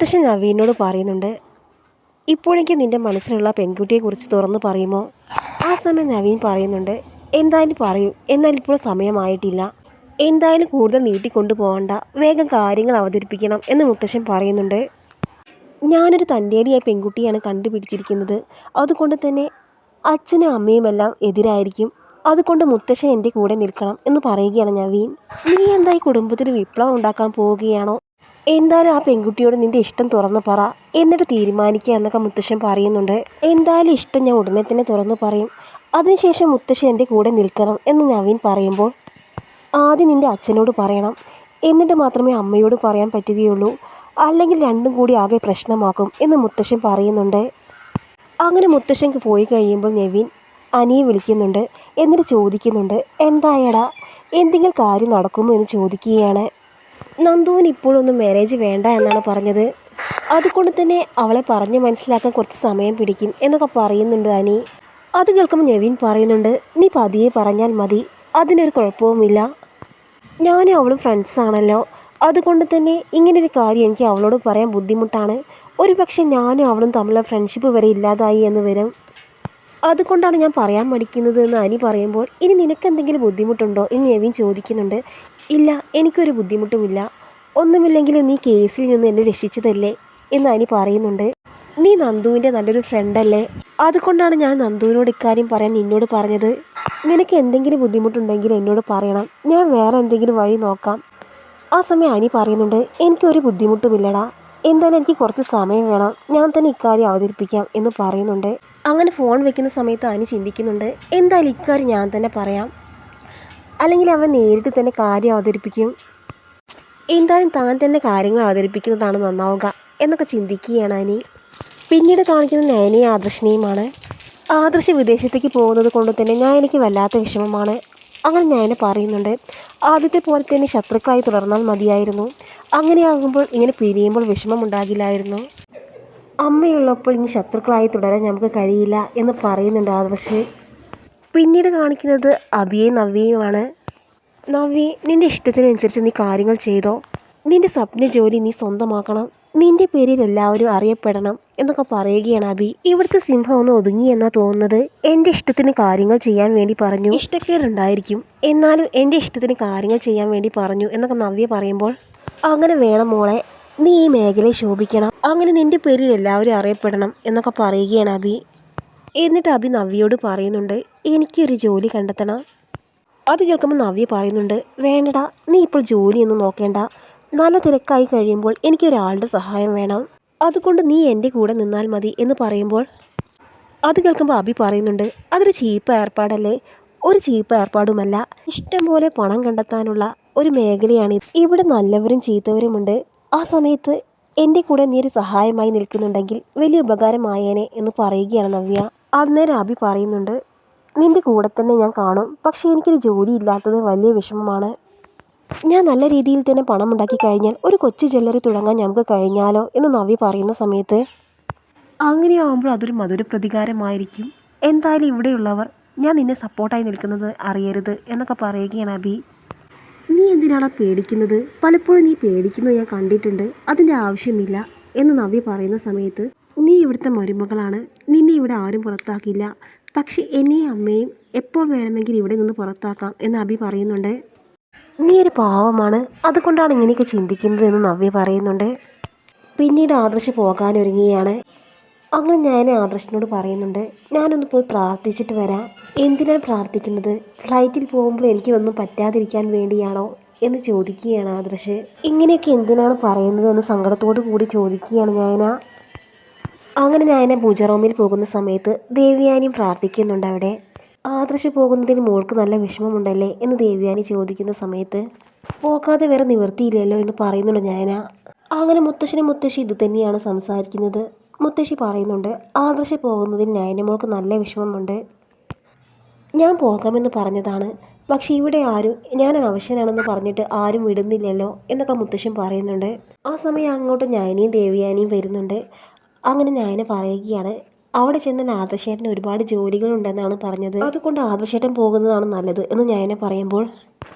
മുത്തശ്ശൻ നവീനോട് പറയുന്നുണ്ട് ഇപ്പോഴെങ്കിൽ നിന്റെ മനസ്സിലുള്ള പെൺകുട്ടിയെക്കുറിച്ച് തുറന്നു പറയുമോ? ആ സമയം നവീൻ പറയുന്നുണ്ട് എന്തായാലും പറയൂ എന്നാൽ ഇപ്പോൾ സമയമായിട്ടില്ല. എന്തായാലും കൂടുതൽ നീട്ടിക്കൊണ്ടു പോകണ്ട. വേഗം കാര്യങ്ങൾ അവതരിപ്പിക്കണം എന്ന് മുത്തശ്ശൻ പറയുന്നുണ്ട്. ഞാനൊരു തന്റേടിയായ പെൺകുട്ടിയാണ് കണ്ടുപിടിച്ചിരിക്കുന്നത്. അതുകൊണ്ട് തന്നെ അച്ഛനും അമ്മയും എല്ലാം എതിരായിരിക്കും. അതുകൊണ്ട് മുത്തശ്ശൻ എന്റെ കൂടെ നിൽക്കണം എന്ന് പറയുകയാണ് നവീൻ. നീ എന്തായി കുടുംബത്തിൽ വിപ്ലവം ഉണ്ടാക്കാൻ പോവുകയാണോ? എന്തായാലും ആ പെൺകുട്ടിയോട് നിന്റെ ഇഷ്ടം തുറന്നു പറ. എന്നിട്ട് തീരുമാനിക്കുക എന്നൊക്കെ മുത്തശ്ശൻ പറയുന്നുണ്ട്. എന്തായാലും ഇഷ്ടം ഞാൻ ഉടനെ തന്നെ തുറന്നു പറയും. അതിനുശേഷം മുത്തശ്ശൻ എന്റെ കൂടെ നിൽക്കണം എന്ന് നവീൻ പറയുമ്പോൾ ആദ്യം നിന്റെ അച്ഛനോട് പറയണം. എന്നിട്ട് മാത്രമേ അമ്മയോട് പറയാൻ പറ്റുകയുള്ളൂ. അല്ലെങ്കിൽ രണ്ടും കൂടി ആകെ പ്രശ്നമാക്കും എന്ന് മുത്തശ്ശൻ പറയുന്നുണ്ട്. അങ്ങനെ മുത്തശ്ശൻക്ക് പോയി കഴിയുമ്പോൾ നവീൻ അനിയെ വിളിക്കുന്നുണ്ട്. എന്നിട്ട് ചോദിക്കുന്നുണ്ട് എന്തായടാ? എന്തെങ്കിലും കാര്യം നടക്കുമോ? എന്ന് ചോദിക്കുകയാണ്. നന്ദുവിന് ഇപ്പോഴൊന്നും മാരേജ് വേണ്ട എന്നാണ് പറഞ്ഞത്. അതുകൊണ്ട് തന്നെ അവളെ പറഞ്ഞ് മനസ്സിലാക്കാൻ കുറച്ച് സമയം പിടിക്കും എന്നൊക്കെ പറയുന്നുണ്ട് അനി. അത് കേൾക്കുമ്പോൾ നവീൻ പറയുന്നുണ്ട് നീ പതിയെ പറഞ്ഞാൽ മതി അതിനൊരു കുഴപ്പവുമില്ല. ഞാനും അവളും ഫ്രണ്ട്സാണല്ലോ അതുകൊണ്ട് തന്നെ ഇങ്ങനൊരു കാര്യം എനിക്ക് അവളോട് പറയാൻ ബുദ്ധിമുട്ടാണ്. ഒരു പക്ഷേ ഞാനും അവളും തമ്മിലുള്ള ഫ്രണ്ട്ഷിപ്പ് വരെ ഇല്ലാതായി എന്ന് വരും. അതുകൊണ്ടാണ് ഞാൻ പറയാൻ മടിക്കുന്നത് എന്ന് അനി പറയുമ്പോൾ ഇനി നിനക്ക് എന്തെങ്കിലും ബുദ്ധിമുട്ടുണ്ടോ? എന്ന് നവീൻ ചോദിക്കുന്നുണ്ട്. ഇല്ല എനിക്കൊരു ബുദ്ധിമുട്ടുമില്ല. ഒന്നുമില്ലെങ്കിലും നീ കേസിൽ നിന്ന് എന്നെ രക്ഷിച്ചതല്ലേ എന്ന് അനി പറയുന്നുണ്ട്. നീ നന്ദുവിന്റെ നല്ലൊരു ഫ്രണ്ടല്ലേ? അതുകൊണ്ടാണ് ഞാൻ നന്ദുവിനോട് ഇക്കാര്യം പറയാൻ നിന്നോട് പറഞ്ഞത്. നിനക്ക് എന്തെങ്കിലും ബുദ്ധിമുട്ടുണ്ടെങ്കിൽ എന്നോട് പറയണം. ഞാൻ വേറെ എന്തെങ്കിലും വഴി നോക്കാം. ആ സമയം അനി പറയുന്നുണ്ട് എനിക്കൊരു ബുദ്ധിമുട്ടുമില്ലടാ. എന്തായാലും എനിക്ക് കുറച്ച് സമയം വേണം. ഞാൻ തന്നെ ഇക്കാര്യം അവതരിപ്പിക്കാം എന്ന് പറയുന്നുണ്ട്. അങ്ങനെ ഫോൺ വെക്കുന്ന സമയത്ത് അനി ചിന്തിക്കുന്നുണ്ട് എന്തായാലും ഇക്കാര്യം ഞാൻ തന്നെ പറയാം. അല്ലെങ്കിൽ അവൻ നേരിട്ട് തന്നെ കാര്യം അവതരിപ്പിക്കും. എന്തായാലും താൻ തന്നെ കാര്യങ്ങൾ അവതരിപ്പിക്കുന്നതാണ് നന്നാവുക എന്നൊക്കെ ചിന്തിക്കുകയാണ് അനി. പിന്നീട് കാണിക്കുന്ന നയനയും ആദർശിനെയുമാണ്. ആദർശ് വിദേശത്തേക്ക് പോകുന്നത് കൊണ്ട് തന്നെ ഞാൻ എനിക്ക് വല്ലാത്ത വിഷമമാണ്. അങ്ങനെ ഞാൻ പറയുന്നുണ്ട് ആദ്യത്തെ പോലെ തന്നെ ശത്രുക്കളായി തുടർന്നാൽ മതിയായിരുന്നു. അങ്ങനെയാകുമ്പോൾ ഇങ്ങനെ പിരിയുമ്പോൾ വിഷമമുണ്ടാകില്ലായിരുന്നു അമ്മയുള്ളപ്പോൾ ഇനി ശത്രുക്കളായി തുടരാൻ നമുക്ക് കഴിയില്ല എന്ന് പറയുന്നുണ്ട് ആദർശ്. പിന്നീട് കാണിക്കുന്നത് അഭിയെ നവ്യയുമാണ്. നവ്യ നിന്റെ ഇഷ്ടത്തിനനുസരിച്ച് നീ കാര്യങ്ങൾ ചെയ്തോ? നിന്റെ സ്വപ്ന ജോലി നീ സ്വന്തമാക്കണം. നിന്റെ പേരിൽ എല്ലാവരും അറിയപ്പെടണം എന്നൊക്കെ പറയുകയാണ് അബി. ഇവിടുത്തെ സിംഹം ഒന്ന് ഒതുങ്ങി എന്നാ തോന്നുന്നത്? എന്റെ ഇഷ്ടത്തിന് കാര്യങ്ങൾ ചെയ്യാൻ വേണ്ടി പറഞ്ഞു. ഇഷ്ടക്കേടുണ്ടായിരിക്കും. എന്നാലും എന്റെ ഇഷ്ടത്തിന് കാര്യങ്ങൾ ചെയ്യാൻ വേണ്ടി പറഞ്ഞു എന്നൊക്കെ നവ്യ പറയുമ്പോൾ അങ്ങനെ വേണം മോളെ. നീ ഈ മേഖലയെ ശോഭിക്കണം. അങ്ങനെ നിന്റെ പേരിൽ എല്ലാവരും അറിയപ്പെടണം എന്നൊക്കെ പറയുകയാണ് അബി. എന്നിട്ട് അഭി നവ്യയോട് പറയുന്നുണ്ട് എനിക്കൊരു ജോലി കണ്ടെത്തണം. അത് കേൾക്കുമ്പോൾ നവ്യ പറയുന്നുണ്ട് വേണ്ടടാ നീ ഇപ്പോൾ ജോലിയൊന്നും നോക്കേണ്ട. നല്ല തിരക്കായി കഴിയുമ്പോൾ എനിക്കൊരാളുടെ സഹായം വേണം. അതുകൊണ്ട് നീ എന്റെ കൂടെ നിന്നാൽ മതി എന്ന് പറയുമ്പോൾ അത് കേൾക്കുമ്പോൾ അഭി പറയുന്നുണ്ട് അതൊരു ചീപ്പ് ഏർപ്പാടല്ലേ? ഒരു ചീപ്പ് ഏർപ്പാടുമല്ല. ഇഷ്ടം പോലെ പണം കണ്ടെത്താനുള്ള ഒരു മേഖലയാണ്. ഇവിടെ നല്ലവരും ചീത്തവരുമുണ്ട്. ആ സമയത്ത് എന്റെ കൂടെ നീ ഒരു സഹായമായി നിൽക്കുന്നുണ്ടെങ്കിൽ വലിയ ഉപകാരമായേനെ എന്ന് പറയുകയാണ് നവ്യ. അന്നേരം അബി പറയുന്നുണ്ട് നിന്റെ കൂടെ തന്നെ ഞാൻ കാണും. പക്ഷേ എനിക്കൊരു ജോലി ഇല്ലാത്തത് വലിയ വിഷമമാണ്. ഞാൻ നല്ല രീതിയിൽ തന്നെ പണം ഉണ്ടാക്കി കഴിഞ്ഞാൽ ഒരു കൊച്ചു ജ്വല്ലറി തുടങ്ങാൻ ഞങ്ങൾക്ക് കഴിഞ്ഞാലോ? എന്ന് നവി പറയുന്ന സമയത്ത് അങ്ങനെയാവുമ്പോൾ അതൊരു മധുര പ്രതികാരമായിരിക്കും. എന്തായാലും ഇവിടെയുള്ളവർ ഞാൻ നിന്നെ സപ്പോർട്ടായി നിൽക്കുന്നത് അറിയരുത് എന്നൊക്കെ പറയുകയാണ് അബി. നീ എന്തിനാണ് പേടിക്കുന്നത്? പലപ്പോഴും നീ പേടിക്കുന്നത് ഞാൻ കണ്ടിട്ടുണ്ട്. അതിന്റെ ആവശ്യമില്ല എന്ന് നവ്യ പറയുന്ന സമയത്ത് നീ ഇവിടുത്തെ മരുമകളാണ്. നിന്നെ ഇവിടെ ആരും പുറത്താക്കില്ല പക്ഷേ എന്നെയും അമ്മയും എപ്പോൾ വേണമെങ്കിൽ ഇവിടെ നിന്ന് പുറത്താക്കാം എന്ന് അബി പറയുന്നുണ്ട്. നീ ഒരു പാവമാണ്. അതുകൊണ്ടാണ് ഇങ്ങനെയൊക്കെ ചിന്തിക്കുന്നത് എന്ന് നവ്യ പറയുന്നുണ്ട്. പിന്നീട് ആദർശ് പോകാനൊരുങ്ങുകയാണ് അങ്ങനെ ഞാൻ ആദർശിനോട് പറയുന്നുണ്ട് ഞാനൊന്ന് പോയി പ്രാർത്ഥിച്ചിട്ട് വരാം. എന്തിനാണ് പ്രാർത്ഥിക്കുന്നത്? ഫ്ലൈറ്റിൽ പോകുമ്പോൾ എനിക്ക് ഒന്നും പറ്റാതിരിക്കാൻ വേണ്ടിയാണോ? എന്ന് ചോദിക്കുകയാണ് ആദർശ്. ഇങ്ങനെയൊക്കെ എന്തിനാണ് പറയുന്നത് എന്ന് സങ്കടത്തോടു കൂടി ചോദിക്കുകയാണ് ഞാന. അങ്ങനെ ഞാൻ പൂജ റൂമിൽ പോകുന്ന സമയത്ത് ദേവിയാനിയും പ്രാർത്ഥിക്കുന്നുണ്ട് അവിടെ. ആദർശ് പോകുന്നതിന് മോൾക്ക് നല്ല വിഷമമുണ്ടല്ലേ എന്ന് ദേവിയാനി ചോദിക്കുന്ന സമയത്ത് പോകാതെ വേറെ നിവൃത്തിയില്ലല്ലോ എന്ന് പറയുന്നുണ്ട് ഞാന അങ്ങനെ മുത്തശ്ശനും മുത്തശ്ശി ഇത് തന്നെയാണ് സംസാരിക്കുന്നത്. മുത്തശ്ശി പറയുന്നുണ്ട് ആദർശ് പോകുന്നതിൽ നയനമോൾക്ക് നല്ല വിഷമമുണ്ട്. ഞാൻ പോകാമെന്ന് പറഞ്ഞതാണ്. പക്ഷെ ഇവിടെ ആരും ഞാൻ അവശ്യനാണെന്ന് പറഞ്ഞിട്ട് ആരും വിടുന്നില്ലല്ലോ എന്നൊക്കെ മുത്തശ്ശൻ പറയുന്നുണ്ട്. ആ സമയം അങ്ങോട്ട് ഞാനിയും ദേവിയാനിയും വരുന്നുണ്ട്. അങ്ങനെ നയന പറയുകയാണ്. അവിടെ ചെന്ന ആദർശേട്ടന് ഒരുപാട് ജോലികളുണ്ടെന്നാണ് പറഞ്ഞത്. അതുകൊണ്ട് ആദർശേട്ടൻ പോകുന്നതാണ് നല്ലത് എന്ന് ഞാൻ പറയുമ്പോൾ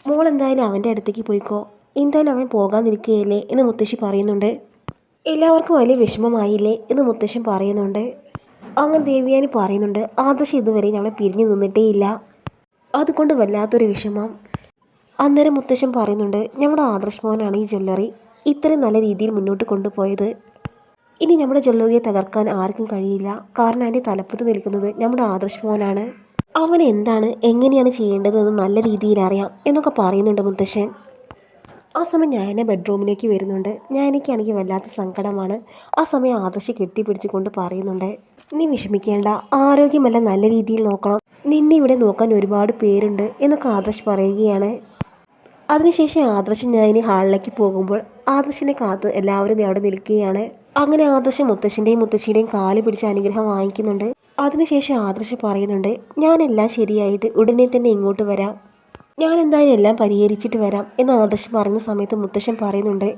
മോൾ എന്തായാലും അവന്റെ അടുത്തേക്ക് പോയിക്കോ. എന്തായാലും അവൻ പോകാൻ നിൽക്കുകയല്ലേ എന്ന് മുത്തശ്ശി പറയുന്നുണ്ട്. എല്ലാവർക്കും വലിയ വിഷമമായില്ലേ? എന്ന് മുത്തശ്ശൻ പറയുന്നുണ്ട്. അങ്ങനെ ദേവിയാനി പറയുന്നുണ്ട് ആദർശം ഇതുവരെ ഞങ്ങളെ പിരിഞ്ഞു നിന്നിട്ടേ ഇല്ല അതുകൊണ്ട് വല്ലാത്തൊരു വിഷമം. അന്നേരം മുത്തശ്ശൻ പറയുന്നുണ്ട് നമ്മുടെ ആദർശ് മോനാണ് ഈ ജ്വല്ലറി. ഇത്രയും നല്ല രീതിയിൽ മുന്നോട്ട് കൊണ്ടുപോയത്. ഇനി നമ്മുടെ ജല്ലോഗിയെ തകർക്കാൻ ആർക്കും കഴിയില്ല. കാരണം അതിന്റെ തലപ്പത്ത് നിൽക്കുന്നത് നമ്മുടെ ആദർശ് മോനാണ് അവൻ എന്താണ് എങ്ങനെയാണ് ചെയ്യേണ്ടതെന്ന് നല്ല രീതിയിൽ അറിയാം എന്നൊക്കെ പറയുന്നുണ്ട് മുത്തശ്ശൻ. ആ സമയം ഞാൻ ബെഡ്റൂമിലേക്ക് വരുന്നുണ്ട്. ഞാനൊക്കെയാണെങ്കിൽ വല്ലാത്ത സങ്കടമാണ്. ആ സമയം ആദർശ് കെട്ടിപ്പിടിച്ചുകൊണ്ട് പറയുന്നുണ്ട് നീ വിഷമിക്കേണ്ട. ആരോഗ്യമെല്ലാം നല്ല രീതിയിൽ നോക്കണം. നിന്നെ ഇവിടെ നോക്കാൻ ഒരുപാട് പേരുണ്ട് എന്നൊക്കെ ആദർശ് പറയുകയാണ്. അതിനുശേഷം ആദർശ് ഞാൻ ഇനി ഹാളിലേക്ക് പോകുമ്പോൾ ആദർശിനെ കാത്ത് എല്ലാവരും അവിടെ നിൽക്കുകയാണ്. അങ്ങനെ ആദർശ് മുത്തശ്ശന്റെയും മുത്തശ്ശിയുടെയും കാൽ പിടിച്ച് അനുഗ്രഹം വാങ്ങിക്കുന്നുണ്ട്. അതിനുശേഷം ആദർശ് പറയുന്നുണ്ട് ഞാനെല്ലാം ശരിയായിട്ട് ഉടനെ തന്നെ ഇങ്ങോട്ട് വരാം. ഞാൻ എന്തായാലും എല്ലാം പരിഹരിച്ചിട്ട് വരാം എന്ന് ആദർശ് പറഞ്ഞ സമയത്ത് മുത്തശ്ശൻ പറയുന്നുണ്ട്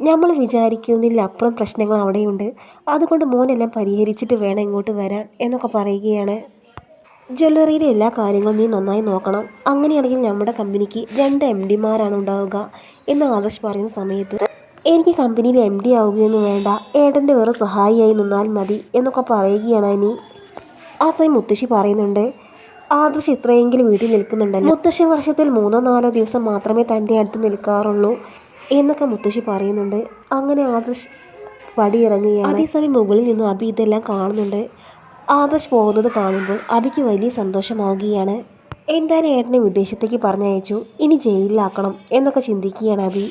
നമ്മൾ വിചാരിക്കുന്നതിലപ്പുറം പ്രശ്നങ്ങൾ അവിടെയുണ്ട്. അതുകൊണ്ട് മോനെല്ലാം പരിഹരിച്ചിട്ട് വേണം ഇങ്ങോട്ട് വരാൻ എന്നൊക്കെ പറയുകയാണ്. ജ്വല്ലറിയിലെ എല്ലാ കാര്യങ്ങളും നീ നന്നായി നോക്കണം. അങ്ങനെയാണെങ്കിൽ നമ്മുടെ കമ്പനിക്ക് രണ്ട് എം ഡിമാരാണ് ഉണ്ടാവുക എന്ന് ആദർശ് പറയുന്ന സമയത്ത് എനിക്ക് കമ്പനിയിൽ എം ഡി ആവുകയൊന്നും വേണ്ട. ഏട്ടന്റെ വേറെ സഹായിയായി നിന്നാൽ മതി എന്നൊക്കെ പറയുകയാണ് ഇനി. ആ സമയം മുത്തശ്ശി പറയുന്നുണ്ട് ആദർശ് ഇത്രയെങ്കിലും വീട്ടിൽ നിൽക്കുന്നുണ്ടല്ലോ. മുത്തശ്ശി വർഷത്തിൽ മൂന്നോ നാലോ ദിവസം മാത്രമേ തന്റെ അടുത്ത് നിൽക്കാറുള്ളൂ എന്നൊക്കെ മുത്തശ്ശി പറയുന്നുണ്ട്. അങ്ങനെ ആദർശ് പടിയിറങ്ങുകയാണ്. അതേസമയം മുകളിൽ നിന്ന് അബി ഇതെല്ലാം കാണുന്നുണ്ട്. ആദർശ് പോകുന്നത് കാണുമ്പോൾ അബിക്ക് വലിയ സന്തോഷമാവുകയാണ്. എന്തായാലും ഏട്ടനെ വിദേശത്തേക്ക് പറഞ്ഞയച്ചു? ഇനി ജയിലിലാക്കണം എന്നൊക്കെ ചിന്തിക്കുകയാണ് അബി